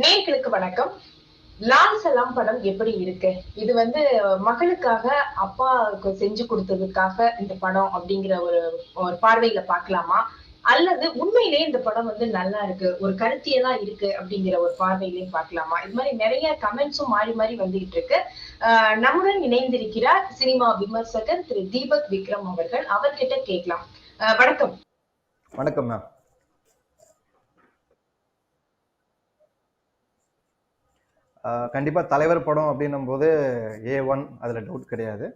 நேர்களுக்கு வணக்கம். லால் சலாம் படம் எப்படி இருக்கு? இது வந்து மகளுக்காக அப்பாவுக்கு செஞ்சு கொடுத்ததுக்காக இந்த படம் அப்படிங்கிற ஒரு ஒரு பார்வையில பாக்கலாமா அல்லது உண்மையிலேயே இந்த படம் வந்து நல்லா இருக்கு ஒரு கருத்தியலா இருக்கு அப்படிங்கிற ஒரு பார்வையிலையும் பார்க்கலாமா? இது மாதிரி நிறைய கமெண்ட்ஸும் மாறி மாறி வந்துகிட்டு இருக்கு. ஆஹ் நம்முடன் இணைந்திருக்கிறார் சினிமா விமர்சகர் திரு தீபக் விக்ரம் அவர்கள். அவர்கிட்ட கேட்கலாம். வணக்கம். வணக்கம் மேம் கண்டிப்பாக தலைவர் படம் அப்படின்னும் போது ஏ ஒன் அதில் டவுட் கிடையாது.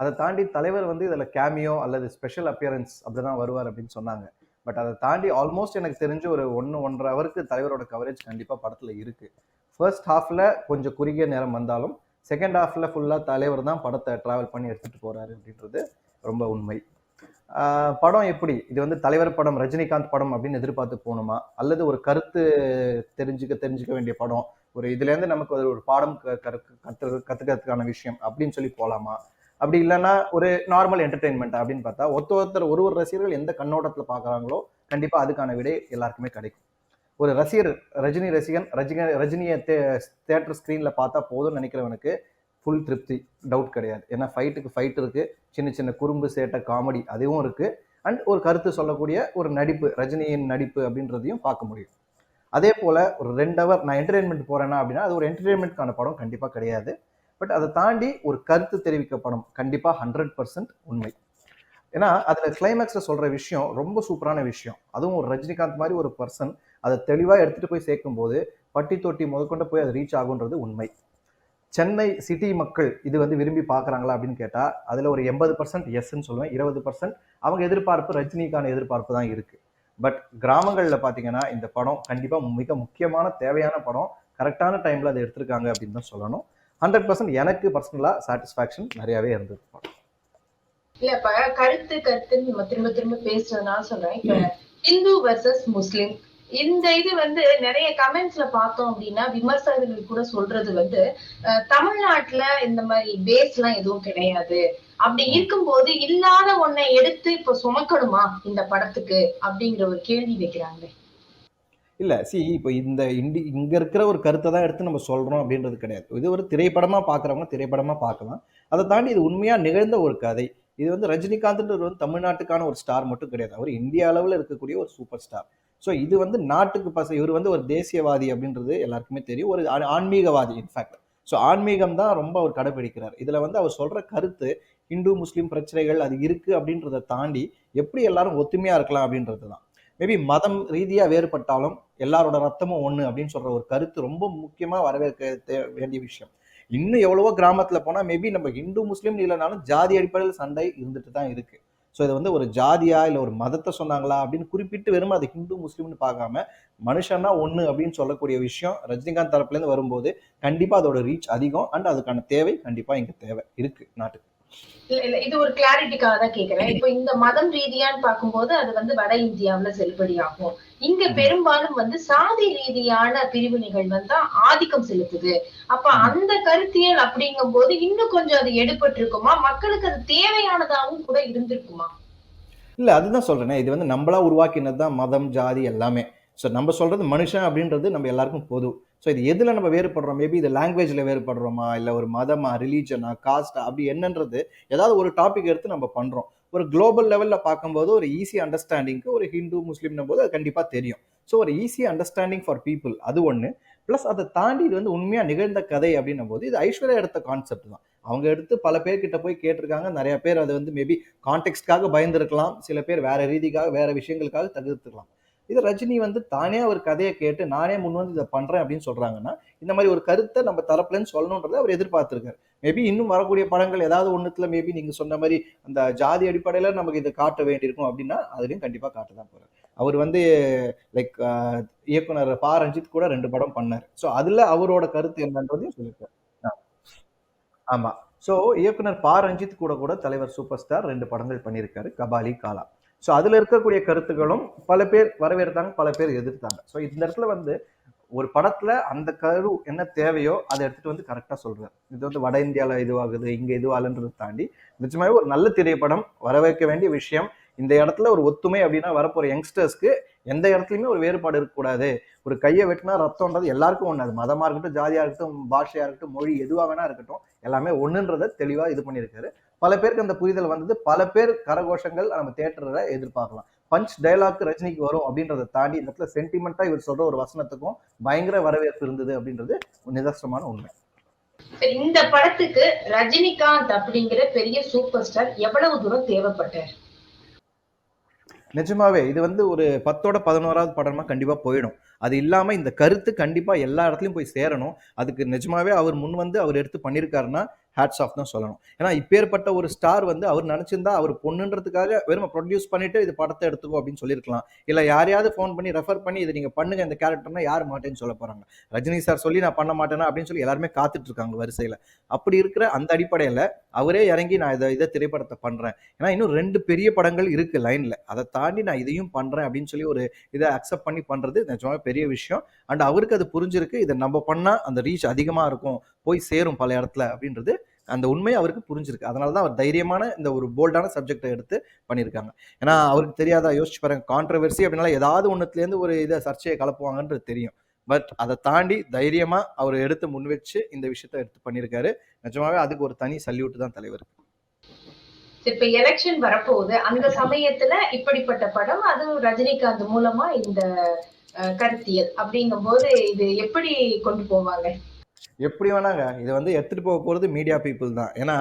அதை தாண்டி தலைவர் வந்து இதில் கேமியோ அல்லது ஸ்பெஷல் அப்பியரன்ஸ் அப்படி தான் வருவார் அப்படின்னு சொன்னாங்க. பட் அதை தாண்டி ஆல்மோஸ்ட் எனக்கு தெரிஞ்சு ஒரு ஒன்று ஒன்றரை அவருக்கு தலைவரோட கவரேஜ் கண்டிப்பாக படத்தில் இருக்குது ஃபர்ஸ்ட் ஹாஃபில் கொஞ்சம் குறுகிய நேரம் வந்தாலும் செகண்ட் ஹாஃபில் ஃபுல்லாக தலைவர் தான் படத்தை ட்ராவல் பண்ணி எடுத்துகிட்டு போகிறாரு அப்படின்றது ரொம்ப உண்மை. படம் எப்படி? இது வந்து தலைவர் படம் ரஜினிகாந்த் படம் அப்படின்னு எதிர்பார்த்து போகணுமா? அல்லது ஒரு கருத்து தெரிஞ்சுக்க தெரிஞ்சுக்க வேண்டிய படம்? ஒரு இதுலேருந்து நமக்கு ஒரு ஒரு பாடம் க- கற்று கற்றுக்கிறதுக்கான விஷயம் அப்படின்னு சொல்லி போகலாமா? அப்படி இல்லைன்னா ஒரு நார்மல் என்டர்டெயின்மெண்ட் அப்படின்னு பார்த்தா ஒருத்த ஒருத்தர் ஒரு ஒரு ரசிகர்கள் எந்த கண்ணோட்டத்தில் பார்க்குறாங்களோ கண்டிப்பாக அதுக்கான விடை எல்லாருக்குமே கிடைக்கும். ஒரு ரசிகர் ரஜினி ரசிகன் ரஜினி ரஜினியை தே தேட்டர் ஸ்க்ரீனில் பார்த்தா போதும்னு நினைக்கிறவனுக்கு ஃபுல் திருப்தி டவுட் கிடையாது. ஏன்னா ஃபைட்டுக்கு ஃபைட் இருக்குது சின்ன சின்ன குறும்பு சேட்டை காமெடி அதுவும் இருக்குது அண்ட் ஒரு கருத்து சொல்லக்கூடிய ஒரு நடிப்பு ரஜினியின் நடிப்பு அப்படின்றதையும் பார்க்க முடியும். அதே போல் ஒரு ரெண்டு ஹவர் நான் என்டர்டெயின்மெண்ட் போகிறேன்னா அப்படின்னா அது ஒரு என்டர்டெயின்மெண்ட்கான படம் கண்டிப்பாக கிடையாது. பட் அதை தாண்டி ஒரு கருத்து தெரிவிக்க படம் கண்டிப்பாக ஹண்ட்ரட் பர்சன்ட் உண்மை. ஏன்னா அதில் கிளைமேக்ஸில் சொல்கிற விஷயம் ரொம்ப சூப்பரான விஷயம். அதுவும் ஒரு ரஜினிகாந்த் மாதிரி ஒரு பர்சன் அதை தெளிவாக எடுத்துகிட்டு போய் சேர்க்கும்போது பட்டி தொட்டி முதற்கொண்டு போய் அது ரீச் ஆகுன்றது உண்மை. சென்னை சிட்டி மக்கள் இது வந்து விரும்பி பார்க்குறாங்களா அப்படின்னு கேட்டால் அதில் ஒரு எண்பது பர்சன்ட் எஸ்ன்னு சொல்லுவேன். இருபது பர்சன்ட் அவங்க எதிர்பார்ப்பு ரஜினிக்கான எதிர்பார்ப்பு தான் இருக்குது பட் கிராமங்களில் பார்த்தீங்கன்னா இந்த படம் கண்டிப்பாக மிக முக்கியமான தேவையான படம். கரெக்டான டைமில் அதை எடுத்திருக்காங்க அப்படின்னு தான் சொல்லணும். ஹண்ட்ரட் பர்சன்ட் எனக்கு பர்சனலாக சாட்டிஸ்ஃபேக்ஷன் நிறையாவே இருந்தது. படம் இல்ல இப்ப கருத்து கருத்துன்னு நம்ம திரும்ப திரும்ப பேசுறதுனால சொல்றேன். இப்ப இந்து வர்சஸ் முஸ்லிம் இந்த இது வந்து நிறைய கமெண்ட்ஸ்ல பார்த்தோம் அப்படின்னா விமர்சகர்கள் கூட சொல்றது வந்து தமிழ்நாட்டுல இந்த மாதிரி பேஸ் எல்லாம் எதுவும் கிடையாது. அப்படி இருக்கும்போது இல்லாத ஒன்னை எடுத்து இப்ப சுமக்கணுமா இந்த படத்துக்கு அப்படிங்கிற ஒரு கேள்வி வைக்கிறாங்க இல்லை சி இப்போ இந்த இண்டி இங்கே இருக்கிற ஒரு கருத்தை தான் எடுத்து நம்ம சொல்கிறோம் அப்படின்றது கிடையாது. இது ஒரு திரைப்படமாக பார்க்குறவங்க திரைப்படமாக பார்க்கலாம். அதை தாண்டி இது உண்மையாக நிகழ்ந்த ஒரு கதை. இது வந்து ரஜினிகாந்த்ன்றது வந்து தமிழ்நாட்டுக்கான ஒரு ஸ்டார் மட்டும் கிடையாது. அவர் இந்திய அளவில் இருக்கக்கூடிய ஒரு சூப்பர் ஸ்டார் ஸோ இது வந்து நாட்டுக்கு பச. இவர் வந்து ஒரு தேசியவாதி அப்படின்றது எல்லாருக்குமே தெரியும். ஒரு ஆன்மீகவாதி இன்ஃபேக்ட் ஸோ ஆன்மீகம் தான் ரொம்ப அவர் கடைபிடிக்கிறார் இதில் வந்து அவர் சொல்கிற கருத்து இந்து முஸ்லீம் பிரச்சனைகள் அது இருக்குது அப்படின்றத தாண்டி எப்படி எல்லாரும் ஒத்துமையாக இருக்கலாம் அப்படின்றது தான். மேபி மதம் ரீதியாக வேறுபட்டாலும் எல்லாரோட ரத்தமும் ஒன்று அப்படின்னு சொல்ற ஒரு கருத்து ரொம்ப முக்கியமாக வரவேற்க வேண்டிய விஷயம். இன்னும் எவ்வளவோ கிராமத்தில் போனால் மேபி நம்ம இந்து முஸ்லீம் இல்லைனாலும் ஜாதி அடிப்படையில் சண்டை இருந்துட்டு தான் இருக்குது ஸோ இது வந்து ஒரு ஜாதியா இல்லை ஒரு மதத்தை சொன்னாங்களா அப்படின்னு குறிப்பிட்டு வெறும் அது ஹிந்து முஸ்லீம்னு பார்க்காம மனுஷன்னா ஒன்று அப்படின்னு சொல்லக்கூடிய விஷயம் ரஜினிகாந்த் தரப்புலேருந்து வரும்போது கண்டிப்பாக அதோட ரீச் அதிகம். அண்ட் அதுக்கான தேவை கண்டிப்பாக இங்கே தேவை இருக்குது நாட்டுக்கு. இது ஒரு கிளாரிட்டிக்காக தான் கேக்குறேன். இப்போ இந்த மதம் ரீதியான்னு பார்க்கும்போது அது வந்து வட இந்தியாவுல செல்லுபடியாகும். இங்க. பெரும்பாலும் வந்து சாதி ரீதியான பிரிவினைகள் வந்து ஆதிக்கம் செலுத்துது. அப்ப. அந்த கருத்தியல் அப்படிங்கும் போது இன்னும் கொஞ்சம் அது எடுபட்டு இருக்குமா மக்களுக்கு அது தேவையானதாகவும் கூட இருந்திருக்குமா? இல்லை அதுதான் சொல்றேனே. இது வந்து நம்மளா உருவாக்கினது தான் மதம் ஜாதி எல்லாமே. ஸோ நம்ம சொல்றது மனுஷன் அப்படின்றது நம்ம எல்லாருக்கும் பொது. ஸோ இது எதில் நம்ம வேறுபடுறோம்? மேபி இது லாங்குவேஜில் வேறுபடுறோமா? இல்லை ஒரு மதமா ரிலீஜனா காஸ்டா அப்படி என்னன்றது ஏதாவது ஒரு டாபிக் எடுத்து நம்ம பண்ணுறோம் ஒரு குளோபல் லெவலில் பார்க்கும்போது ஒரு ஈஸி அண்டர்ஸ்டாண்டிங்க்கு ஒரு ஹிந்து முஸ்லீம்னும் போது அது கண்டிப்பாக தெரியும். ஸோ ஒரு ஈஸி அண்டர்ஸ்டாண்டிங் ஃபார் பீப்புள் அது ஒன்று ப்ளஸ் அதை தாண்டி இது வந்து உண்மையாக நிகழ்ந்த கதை அப்படின்னும் போது இது ஐஸ்வர்யா எடுத்த கான்செப்ட் தான். அவங்க எடுத்து பல பேர்கிட்ட போய் கேட்டிருக்காங்க. நிறைய பேர் அதை வந்து மேபி கான்டெக்ட்காக பயந்துருக்கலாம். சில பேர் வேற ரீதிக்காக வேற விஷயங்களுக்காக தகுத்துக்கலாம் இது ரஜினி வந்து தானே ஒரு கதையை கேட்டு நானே முன் வந்து இதை பண்றேன் அப்படின்னு சொல்றாங்கன்னா இந்த மாதிரி ஒரு கருத்தை நம்ம தரப்புலன்னு சொல்லணுன்றதை அவர் எதிர்பார்த்திருக்காரு. மேபி இன்னும் வரக்கூடிய படங்கள் ஏதாவது ஒண்ணுத்துல மேபி நீங்க சொன்ன மாதிரி அந்த ஜாதி அடிப்படையில நமக்கு இதை காட்ட வேண்டியிருக்கும் அப்படின்னா அதுலயும் கண்டிப்பா காட்ட தான் போறாரு. அவர் வந்து லைக் இயக்குனர் பா. ரஞ்சித் கூட ரெண்டு படம் பண்ணார். ஸோ அதுல அவரோட கருத்து என்னன்றதையும் சொல்லியிருக்காரு. ஆ. ஆமா. ஸோ இயக்குனர் பா. ரஞ்சித் கூட கூட தலைவர் சூப்பர் ஸ்டார் ரெண்டு படங்கள் பண்ணியிருக்காரு. கபாலி காலா. ஸோ அதில் இருக்கக்கூடிய கருத்துக்களும் பல பேர் வரவேற்றாங்க பல பேர் எதிர்த்தாங்க. ஸோ இந்த இடத்துல வந்து ஒரு படத்துல அந்த கரு என்ன தேவையோ அதை எடுத்துட்டு வந்து கரெக்டா சொல்றாரு. இது வந்து வட இந்தியால இதுவாகுது இங்க இதுவாகுன்றதை தாண்டி நிஜமாவே ஒரு நல்ல திரைப்படம் வரவேற்க வேண்டிய விஷயம். இந்த இடத்துல ஒரு ஒத்துமை அப்படின்னா வரப்போற யங்ஸ்டர்ஸ்க்கு எந்த இடத்துலையுமே ஒரு வேறுபாடு இருக்கக்கூடாது. ஒரு கையை வெட்டினா ரத்தம்ன்றது எல்லாருக்கும் ஒன்று அது மதமாக இருக்கட்டும் ஜாதியாக இருக்கட்டும் பாஷையாக இருக்கட்டும் மொழி எதுவாக வேணா இருக்கட்டும். எல்லாமே ஒன்றுன்றத தெளிவாக இது பண்ணியிருக்காரு. பல பேருக்கு அந்த புரிதல் வந்தது. பல பேர் கரகோஷங்கள் நம்ம தேட்டரில் எதிர்பார்க்கலாம். பஞ்ச் டயலாக் ரஜினிக்கு வரும் அப்படின்றத தாண்டி இந்த இடத்துல சென்டிமெண்ட்டாக இவர் சொல்ற ஒரு வசனத்துக்கும் பயங்கர வரவேற்பு இருந்தது அப்படின்றது ஒரு நிதர்சனமான உண்மை. இந்த படத்துக்கு ரஜினிகாந்த் அப்படிங்கிற பெரிய சூப்பர் ஸ்டார் எவ்வளவு தூரம் தேவைப்பட்டார்? நிஜமாவே இது வந்து ஒரு பத்தோட பதினோராவது படமா கண்டிப்பா போயிடும். அது இல்லாம இந்த கருத்து கண்டிப்பா எல்லா இடத்துலயும் போய் சேரணும். அதுக்கு நிஜமாவே அவர் முன் வந்து அவர் எடுத்து பண்ணியிருக்காருன்னா ஹேட்ஸ் ஆஃப் தான் சொல்லணும். ஏன்னா இப்பேற்பட்ட ஒரு ஸ்டார் வந்து அவர் நினச்சிருந்தா அவர் பொண்ணுன்றதுக்காக வெறும் ப்ரொடியூஸ் பண்ணிட்டு இது படத்தை எடுத்துக்கோ அப்படின்னு சொல்லியிருக்கலாம். இல்லை யாரையாவது ஃபோன் பண்ணி ரெஃபர் பண்ணி இதை நீங்கள் பண்ணுங்க இந்த கேரக்டர்னா யார் மாட்டேன்னு சொல்ல போகிறாங்க ரஜினி சார் சொல்லி நான் பண்ண மாட்டேனா? அப்படின்னு சொல்லி எல்லாருமே காத்துட்டு இருக்காங்க வரிசையில். அப்படி இருக்கிற அந்த அடிப்படையில் அவரே இறங்கி நான் இதை இதை திரைப்படத்தை பண்ணுறேன் ஏன்னா இன்னும் ரெண்டு பெரிய படங்கள் இருக்குது லைனில் அதை தாண்டி நான் இதையும் பண்ணுறேன் அப்படின்னு சொல்லி ஒரு இதை அக்செப்ட் பண்ணி பண்ணுறது நிஜமாக பெரிய விஷயம். அண்ட் அவருக்கு அது புரிஞ்சிருக்கு. இதை நம்ம பண்ணால் அந்த ரீச் அதிகமாக இருக்கும். போய் சேரும் பல இடத்துல அப்படின்றது அந்த உண்மை அவருக்கு புரிஞ்சிருக்கு. அதனால தான் அவர் தைரியமான இந்த ஒரு போல்டான சப்ஜெக்டை எடுத்து பண்ணியிருக்காங்க. ஏன்னா அவருக்கு தெரியாதா? யோசிச்சு பாருங்க. கான்ட்ரவர்சி அப்படின்னால ஏதாவது ஒன்றுத்துலேருந்து ஒரு இதை சர்ச்சையை கலப்புவாங்கன்றது தெரியும். பட் அதை தாண்டி தைரியமாக அவர் எடுத்து முன் வச்சு இந்த விஷயத்த எடுத்து பண்ணியிருக்காரு. நிஜமாவே அதுக்கு ஒரு தனி சல்யூட் தான் தலைவர். சரி, இப்ப எலெக்ஷன் வரப்போகுது. அந்த சமயத்துல இப்படிப்பட்ட படம் அதுவும் ரஜினிகாந்த் மூலமா இந்த கருத்தியல் கருத்தியல் அப்படிங்கும்போது இது எப்படி கொண்டு போவாங்க? எப்படி வேணாங்க? இதை வந்து எடுத்துகிட்டு போக போகிறது மீடியா பீப்புள் தான். ஏன்னா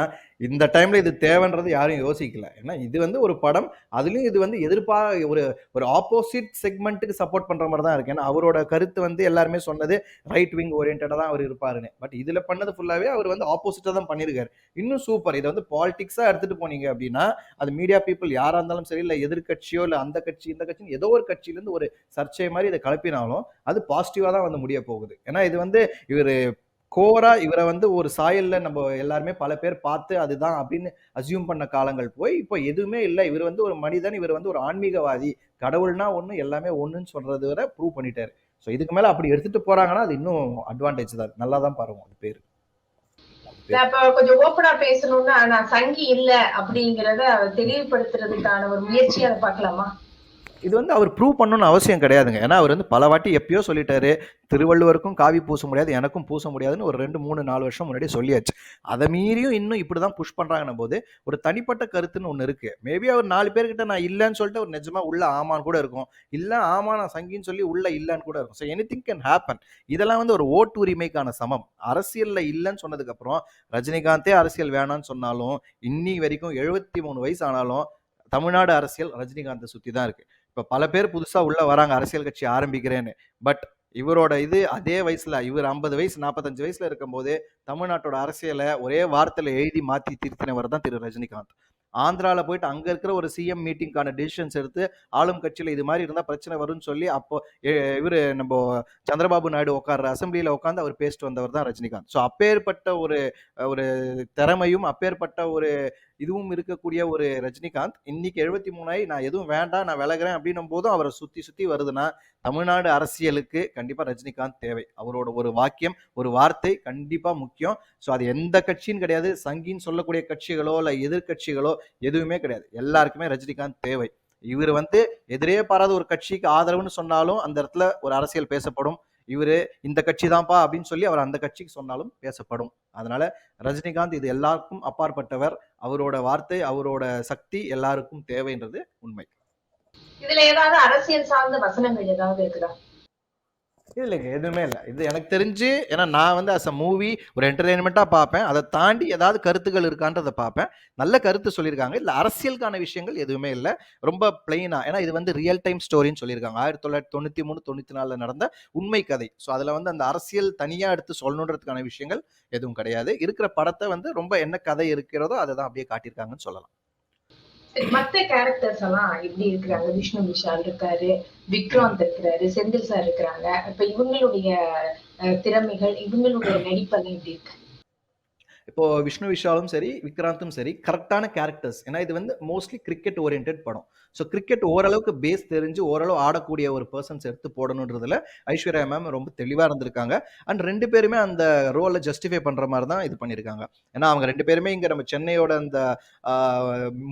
இந்த டைமில் இது தேவைன்றது யாரும் யோசிக்கல. ஏன்னா இது வந்து ஒரு படம் அதுலேயும் இது வந்து எதிர்ப்பா ஒரு ஒரு ஆப்போசிட் செக்மெண்ட்டுக்கு சப்போர்ட் பண்ணுற மாதிரி தான் இருக்குது ஏன்னா அவரோட கருத்து வந்து எல்லாருமே சொன்னது ரைட் விங் ஓரியன்டாக தான் அவர் இருப்பாருன்னு. பட் இதில் பண்ணது ஃபுல்லாகவே அவர் வந்து ஆப்போசிட்டாக தான் பண்ணியிருக்காரு இன்னும் சூப்பர் இதை வந்து பாலிட்டிக்ஸாக எடுத்துகிட்டு போனீங்க அப்படின்னா அது மீடியா பீப்புள் யாராக இருந்தாலும் சரி இல்லை எதிர்கட்சியோ இல்லை அந்த கட்சி இந்த கட்சின்னு ஏதோ ஒரு கட்சியிலேருந்து ஒரு சர்ச்சை மாதிரி இதை கலப்பினாலும் அது பாசிட்டிவாக தான் வந்து முடிய போகுது. ஏன்னா இது வந்து இவர் கோரா இவரை வந்து ஒரு சாயல்ல நம்ம எல்லாருமே பல பேர் பார்த்து அதுதான் அப்படின்னு அசியூம் பண்ண காலங்கள் போய் இப்போ எதுவுமே இல்லை. இவர் வந்து ஒரு மனிதன் இவர் வந்து ஒரு ஆன்மீகவாதி. கடவுள்னா ஒன்று எல்லாமே ஒன்றுன்னு சொல்றது வரை ப்ரூவ் பண்ணிட்டாரு. ஸோ இதுக்கு மேல அப்படி எடுத்துட்டு போறாங்கன்னா அது இன்னும் அட்வான்டேஜ் தான். நல்லா தான் பாருங்க அது பேர். கொஞ்சம் ஓப்பனா பேசணும்னா நான் சங்கி இல்ல அப்படிங்கறத தெளிவுபடுத்துறதுக்கான ஒரு முயற்சி அதை பார்க்கலாமா? இது வந்து அவர் ப்ரூவ் பண்ணணும்னு அவசியம் கிடையாதுங்க. ஏன்னா அவர் வந்து பல வாட்டி எப்பயோ சொல்லிட்டாரு திருவள்ளுவருக்கும் காவி பூச முடியாது எனக்கும் பூச முடியாதுன்னு ஒரு ரெண்டு மூணு நாலு வருஷம் முன்னாடி சொல்லியாச்சு. அதை மீறியும் இன்னும் இப்படி தான் புஷ் பண்ணுறாங்கன்ன போது ஒரு தனிப்பட்ட கருத்துன்னு ஒன்று இருக்குது மேபி அவர் நாலு பேர்கிட்ட நான் இல்லைன்னு சொல்லிட்டு ஒரு நிஜமா உள்ள ஆமான்னு கூட இருக்கும். இல்லை ஆமா நான் சங்கின்னு சொல்லி உள்ள இல்லைன்னு கூட இருக்கும். So anything can happen இதெல்லாம் வந்து ஒரு ஓட்டு உரிமைக்கான சமம். அரசியலில் இல்லைன்னு சொன்னதுக்கப்புறம் ரஜினிகாந்தே அரசியல் வேணான்னு சொன்னாலும் இன்னி வரைக்கும் எழுபத்தி மூணு வயசு ஆனாலும் தமிழ்நாடு அரசியல் ரஜினிகாந்தை சுற்றி தான் இருக்குது இப்போ பல பேர் புதுசாக உள்ளே வராங்க அரசியல் கட்சி ஆரம்பிக்கிறேன்னு. பட் இவரோட இது அதே வயசில் இவர் ஐம்பது வயசு நாற்பத்தஞ்சு வயசில் இருக்கும்போது தமிழ்நாட்டோட அரசியலை ஒரே வார்த்தையில் எழுதி மாற்றி திருத்தினவர் தான் திரு. ரஜினிகாந்த். ஆந்திராவில் போயிட்டு அங்கே இருக்கிற ஒரு சிஎம் மீட்டிங்க்கான டிசிஷன்ஸ் எடுத்து ஆளும் கட்சியில் இது மாதிரி இருந்தால் பிரச்சனை வரும்னு சொல்லி அப்போ இவர் இவரு நம்ம சந்திரபாபு நாயுடு உட்கார்ற அசம்பிளியில் உட்காந்து அவர் பேசிட்டு வந்தவர் தான் ரஜினிகாந்த். ஸோ அப்பேற்பட்ட ஒரு ஒரு திறமையும் அப்பேற்பட்ட ஒரு இதுவும் இருக்கக்கூடிய ஒரு ரஜினிகாந்த் இன்னைக்கு எழுபத்தி மூணாயி நான் எதுவும் வேண்டாம் நான் விலகிறேன் அப்படின்னும் போதும் அவரை சுத்தி சுத்தி வருதுன்னா தமிழ்நாடு அரசியலுக்கு கண்டிப்பா ரஜினிகாந்த் தேவை. அவரோட ஒரு வாக்கியம் ஒரு வார்த்தை கண்டிப்பா முக்கியம். ஸோ அது எந்த கட்சின்னு கிடையாது. சங்கின்னு சொல்லக்கூடிய கட்சிகளோ இல்லை எதிர்க்கட்சிகளோ எதுவுமே கிடையாது. எல்லாருக்குமே ரஜினிகாந்த் தேவை. இவர் வந்து எதிரே பாராத ஒரு கட்சிக்கு ஆதரவுன்னு சொன்னாலும் அந்த இடத்துல ஒரு அரசியல் பேசப்படும். இவர் இந்த கட்சி தான்ப்பா அப்படின்னு சொல்லி அவர் அந்த கட்சிக்கு சொன்னாலும் பேசப்படும். அதனால ரஜினிகாந்த் இது எல்லாருக்கும் அப்பாற்பட்டவர். அவரோட வார்த்தை அவரோட சக்தி எல்லாருக்கும் தேவைன்றது உண்மை. இதுல ஏதாவது அரசியல் சார்ந்த வசனங்கள் ஏதாவது இருக்குதா? இல்லைங்க எதுவுமே இல்லை. இது எனக்கு தெரிஞ்சு ஏன்னா நான் வந்து அஸ் அ மூவி ஒரு என்டர்டெயின்மெண்ட்டாக பார்ப்பேன். அதை தாண்டி ஏதாவது கருத்துக்கள் இருக்கான்றதை பார்ப்பேன். நல்ல கருத்து சொல்லியிருக்காங்க. இல்லை அரசியலுக்கான விஷயங்கள் எதுவுமே இல்லை. ரொம்ப பிளெயினா ஏன்னா இது வந்து ரியல் டைம் ஸ்டோரின்னு சொல்லியிருக்காங்க. ஆயிரத்தி தொள்ளாயிரத்தி தொண்ணூற்றி மூணு தொண்ணூற்றி நாலில் நடந்த உண்மை கதை. ஸோ அதில் வந்து அந்த அரசியல் தனியாக எடுத்து சொல்லணுன்றதுக்கான விஷயங்கள் எதுவும் கிடையாது. இருக்கிற படத்தை வந்து ரொம்ப என்ன கதை இருக்கிறதோ அதை தான் அப்படியே காட்டியிருக்காங்கன்னு சொல்லலாம். மத்த கேரக்டர்ஸ் எல்லாம் எப்படி இருக்கிறாங்க? விஷ்ணு விஷால் இருக்காரு விக்ராந்த் இருக்கிறாரு செந்தில் சார் இருக்கிறாங்க. இப்ப இவங்களுடைய திறமைகள் இவங்களுடைய நடிப்பெல்லாம் எப்படி இருக்கு? இப்போ விஷ்ணு விஷாலும் சரி விக்ராந்தும் சரி கரெக்டான கேரக்டர்ஸ் ஏன்னா இது வந்து மோஸ்ட்லி கிரிக்கெட் ஓரியன்ட் படம். ஸோ கிரிக்கெட் ஓரளவுக்கு பேஸ் தெரிஞ்சு ஓரளவு ஆடக்கூடிய ஒரு பர்சன்ஸ் எடுத்து போடணுன்றதுல ஐஸ்வர்யா மேம் ரொம்ப தெளிவாக இருந்திருக்காங்க. அண்ட் ரெண்டு பேருமே அந்த ரோலை ஜஸ்டிஃபை பண்ணுற மாதிரி தான் இது பண்ணியிருக்காங்க ஏன்னா அவங்க ரெண்டு பேருமே இங்கே நம்ம சென்னையோட அந்த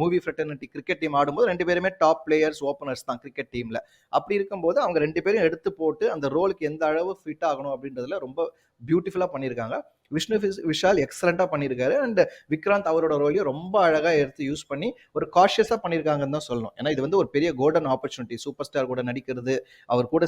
மூவி ஃப்ரெட்டர்னிட்டி கிரிக்கெட் டீம் ஆடும்போது ரெண்டு பேருமே டாப் பிளேயர்ஸ் ஓப்பனர்ஸ் தான் கிரிக்கெட் டீமில் அப்படி இருக்கும்போது அவங்க ரெண்டு பேரும் எடுத்து போட்டு அந்த ரோலுக்கு எந்த அளவு ஃபிட் ஆகணும் அப்படின்றதுல ரொம்ப பியூட்டிஃபுல்லாக பண்ணியிருக்காங்க விஷ்ணு விஷால் எக்ஸலண்ட்டாக பண்ணியிருக்காரு அண்ட் விக்ராந்த் அவரோட ரோலையும் ரொம்ப அழகாக எடுத்து யூஸ் பண்ணி ஒரு காஷியஸாக பண்ணியிருக்காங்கன்னு தான் சொல்லணும். ஏன்னா இது வந்து ஒரு பெரிய கோல்டன் ஆப்பர்ச்சுனிட்டி சூப்பர் ஸ்டார் கூட நடிக்கிறது அவர் கூட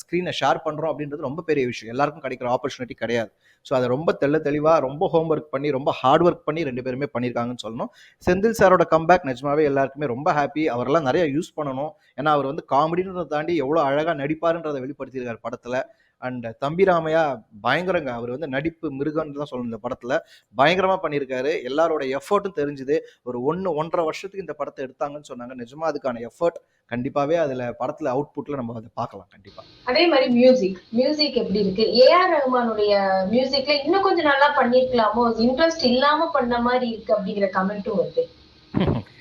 ஸ்க்ரீனை ஷேர் பண்ணுறோம் அப்படின்றது ரொம்ப பெரிய விஷயம். எல்லாருக்கும் கிடைக்கிற ஆப்பர்ச்சுனிட்டி கிடையாது. ஸோ அதை ரொம்ப தெள்ள தெளிவாக ரொம்ப ஹோம் ஒர்க் பண்ணி ரொம்ப ஹார்ட் ஒர்க் பண்ணி ரெண்டு பேருமே பண்ணியிருக்காங்கன்னு சொல்லணும். செந்தில் சாரோட கம்பேக் நிஜமாவே எல்லாருக்குமே ரொம்ப ஹாப்பி அவரெல்லாம் நிறைய யூஸ் பண்ணணும். ஏன்னா அவர் வந்து காமெடின்றதை தாண்டி எவ்வளோ அழகாக நடிப்பாருன்றதை வெளிப்படுத்தியிருக்கார் படத்தில். அண்ட் தம்பி ராமையா பயங்கரங்க. அவர் வந்து நடிப்பு மிருகன்னு தான் சொல்லணும் இந்த படத்தில். பயங்கரமாக பண்ணியிருக்காரு. எல்லாரோட எஃபர்ட்டும் தெரிஞ்சுது. ஒரு ஒன்று ஒன்றரை வருஷத்துக்கு இந்த படத்தை எடுத்தாங்கன்னு சொன்னாங்க. நிஜமா அதுக்கான எஃபர்ட் கண்டிப்பாகவே அதில் படத்தில் அவுட்புட்டில் நம்ம அதை பார்க்கலாம் கண்டிப்பாக அதே மாதிரி மியூசிக் மியூசிக் எப்படி இருக்கு? ஏஆர் ரஹ்மானுடைய மியூசிக்ல இன்னும் கொஞ்சம் நல்லா பண்ணிருக்கலாமோ இன்ட்ரெஸ்ட் இல்லாம பண்ண மாதிரி இருக்கு அப்படிங்கிற கமெண்ட்டும் வருது.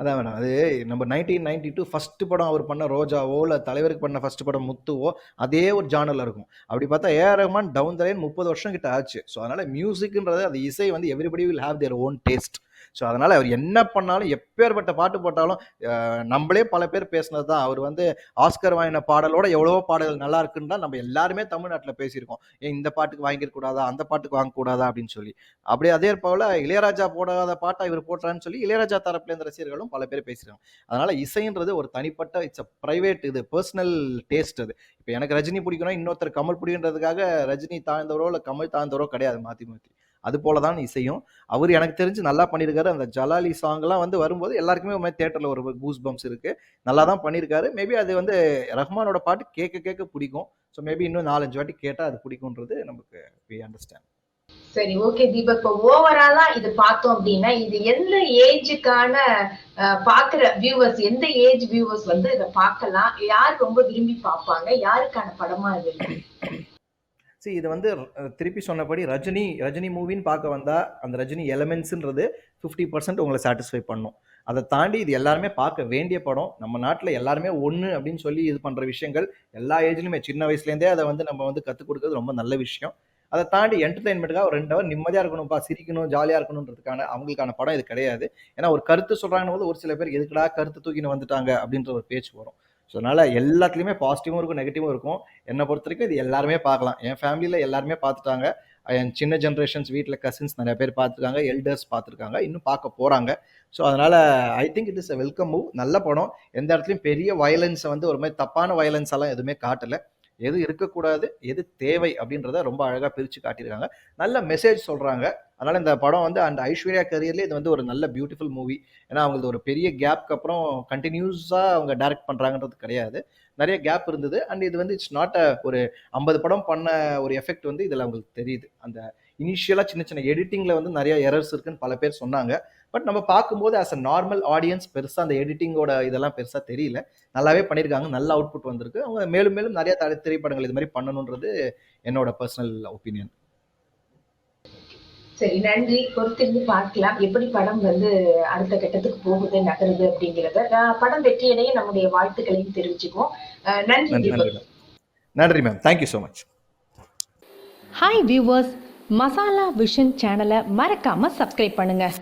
அதான் மேடம் அது நம்ம நைன்டீன் நைன்டி டூ ஃபஸ்ட்டு படம் அவர் பண்ண ரோஜாவோ இல்லை தலைவருக்கு பண்ண ஃபஸ்ட்டு படம் முத்துவோ அதே ஒரு ஜானரில் இருக்கும். அப்படி பார்த்தா AR Rahman down the line முப்பது வருஷம் கிட்ட ஆச்சு. ஸோ அதனால் மியூசிக்ன்றது அது இசை வந்து everybody will have their own taste so அதனால் அவர் என்ன பண்ணாலும் எப்பேற்பட்ட பாட்டு போட்டாலும் நம்மளே பல பேர் பேசினது தான் அவர் வந்து ஆஸ்கர் வாங்கின பாடலோட எவ்வளவோ பாடல்கள் நல்லா இருக்குன்னு தான் நம்ம எல்லாருமே தமிழ்நாட்டில் பேசியிருக்கோம். ஏன் இந்த பாட்டுக்கு வாங்கிருக்கூடாதா அந்த பாட்டுக்கு வாங்கக்கூடாதா அப்படின்னு சொல்லி. அப்படியே அதே போல இளையராஜா போடாத பாட்டை இவர் போட்டான்னு சொல்லி இளையராஜா தரப்புலேருந்து ரசிகர்களும் பல பேர் பேசியிருக்காங்க. அதனால இசைன்றது ஒரு தனிப்பட்ட இட்ஸ் அ பிரைவேட் இது பர்சனல் டேஸ்ட் அது. இப்போ எனக்கு ரஜினி பிடிக்கணும் இன்னொருத்தர் கமல் பிடிக்குன்றதுக்காக ரஜினி தாழ்ந்தவரோ இல்லை கமல் தாழ்ந்தவரோ கிடையாது மாற்றி மாற்றி அது போல தான் இசையும். அவர் எனக்கு தெரிஞ்சு நல்லா பண்ணியிருக்காரு. அந்த ஜலாலி சாங்லாம் வந்து வரும்போது எல்லாருக்குமே ஒரு மாதிரி தேட்டரில் ஒரு கூஸ் பம்ப்ஸ் இருக்கு. நல்லா தான் பண்ணியிருக்காரு. மேபி அது வந்து ரஹ்மானோட பாட்டு கேட்க கேட்க பிடிக்கும். ஸோ மேபி இன்னும் நாலஞ்சு வாட்டி கேட்டால் அது பிடிக்கும்ன்றது நமக்கு வி அண்டர்ஸ்டாண்ட் சரி ஓகே தீபக். இப்போ ஓவராலா இது பார்த்தோம் அப்படின்னா இது எந்த ஏஜுக்கான பாக்குற வியூவர்ஸ் எந்த ஏஜ் வியூவர்ஸ் வந்து இதை பார்க்கலாம்? யார் ரொம்ப விரும்பி பார்ப்பாங்க? யாருக்கான படமா இது? ஸோ இது வந்து திருப்பி சொன்னபடி ரஜினி ரஜினி மூவின்னு பார்க்க வந்தால் அந்த ரஜினி எலமெண்ட்ஸுன்றது ஃபிஃப்டி பர்சன்ட் உங்களை சாட்டிஸ்ஃபை பண்ணும். அதை தாண்டி இது எல்லாருமே பார்க்க வேண்டிய படம். நம்ம நாட்டில் எல்லாருமே ஒன்று அப்படின்னு சொல்லி இது பண்ணுற விஷயங்கள் எல்லா ஏஜ்லையுமே சின்ன வயசுலேருந்தே அதை வந்து நம்ம வந்து கற்றுக் கொடுக்கறது ரொம்ப நல்ல விஷயம். அதை தாண்டி என்டர்டைன்மெண்ட்டுக்காக ஒரு ரெண்டு ஹவர் நிம்மதியாக இருக்கணும்ப்பா சிரிக்கணும் ஜாலியாக இருக்கணுன்றதுக்கான அவங்களுக்கான படம் இது கிடையாது. ஏன்னா ஒரு கருத்து சொல்கிறாங்கன்னு போது ஒரு சில பேர் எதுக்குடா கருத்து தூக்கின்னு வந்துட்டாங்க? அப்படின்ற ஒரு பேச்சு வரும். ஸோ அதனால் எல்லாத்துலேயுமே பாசிட்டிவும் இருக்கும் நெகட்டிவும் இருக்கும். என்னை பொறுத்த வரைக்கும் இது எல்லாருமே பார்க்கலாம். என் ஃபேமிலியில் எல்லாருமே பார்த்துட்டாங்க. என் சின்ன ஜென்ரேஷன்ஸ் வீட்டில் கசின்ஸ் நிறைய பேர் பார்த்துருக்காங்க எல்டர்ஸ் பார்த்துருக்காங்க இன்னும் பார்க்க போகிறாங்க ஸோ அதனால் I think it is a welcome move நல்ல படம். எந்த இடத்துலையும் பெரிய வயலன்ஸை வந்து ஒரு மாதிரி தப்பான வயலன்ஸ் எல்லாம் எதுவுமே காட்டலை. எது இருக்கக்கூடாது எது தேவை அப்படின்றத ரொம்ப அழகாக பிரித்து காட்டியிருக்காங்க. நல்ல மெசேஜ் சொல்கிறாங்க அதனால் இந்த படம் வந்து அந்த ஐஸ்வர்யா கரியர்லேயே இது வந்து ஒரு நல்ல பியூட்டிஃபுல் மூவி ஏன்னா அவங்களுக்கு ஒரு பெரிய கேப்க்கு அப்புறம் கண்டினியூஸாக அவங்க டைரக்ட் பண்ணுறாங்கன்றது கிடையாது. நிறைய கேப் இருந்தது. அண்ட் இது வந்து இட்ஸ் நாட் அ ஒரு ஐம்பது படம் பண்ண ஒரு எஃபெக்ட் வந்து இதில் அவங்களுக்கு தெரியுது. அந்த இனிஷியலாக சின்ன சின்ன எடிட்டிங்கில் வந்து நிறைய எரர்ஸ் இருக்குன்னு பல பேர் சொன்னாங்க. பட் நம்ம பார்க்கும்போது ஆஸ் அ நார்மல் ஆடியன்ஸ் பெருசாக அந்த எடிட்டிங்கோட இதெல்லாம் பெருசாக தெரியல. நல்லாவே பண்ணியிருக்காங்க நல்ல அவுட்புட் வந்திருக்கு. அவங்க மேலும் மேலும் நிறைய திரைப்படங்கள் இது மாதிரி பண்ணணுன்றது என்னோட பர்சனல் ஒப்பீனியன் சரி நன்றி. பொறுத்திருந்து பார்க்கலாம். எப்படி படம் வந்து அடுத்த கட்டத்துக்கு போகுது நகருது அப்படிங்கிறத. படம் வெற்றியடைய நம்முடைய வாழ்த்துக்களையும் தெரிவிச்சுக்குவோம். நன்றி. நன்றி ma'am thank you so much hi viewers Masala vision சேனலை மறக்காமல் சப்ஸ்கிரைப் பண்ணுங்கள்